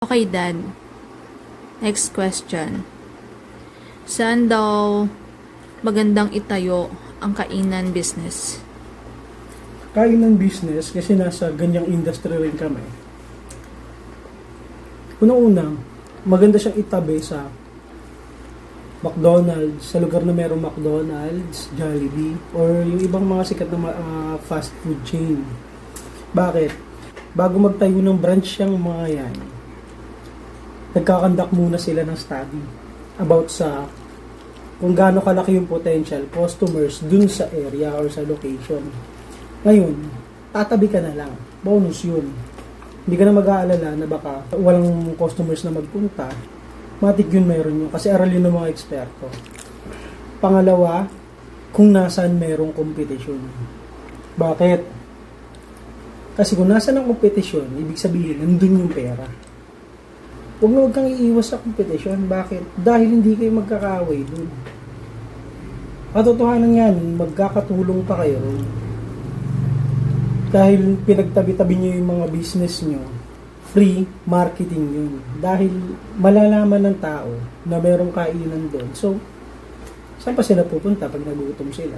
Okay, Dad. Next question. Saan daw magandang itayo ang kainan business? kainan business kasi nasa ganyang industry rin kami. Una-una, maganda siyang itabi sa McDonald's, sa lugar na merong McDonald's, Jollibee, or yung ibang mga sikat na ah, fast food chain. Bakit? Bago magtayo ng branch yung mga yan, nagkakandak muna sila ng study about sa kung gaano kalaki yung potential customers dun sa area or sa location. Ngayon, tatabi ka na lang. Bonus yun. Hindi ka na mag-aalala na baka walang customers na magpunta. Matik yun meron yun. Kasi aralin ng mga eksperto. Pangalawa, kung nasaan merong kompetisyon. Bakit? Kasi kung nasaan ang kompetisyon, ibig sabihin, nandun yung pera. Huwag na huwag kang iiwas sa kompetisyon. Bakit? Dahil hindi kayo magkakaaway dun. Katotohanan yan, magkakatulong pa kayo dahil pinagtabi-tabi nyo yung mga business nyo, free marketing yun. Dahil malalaman ng tao na merong kainan doon. So, saan pa sila pupunta pag nagutom sila?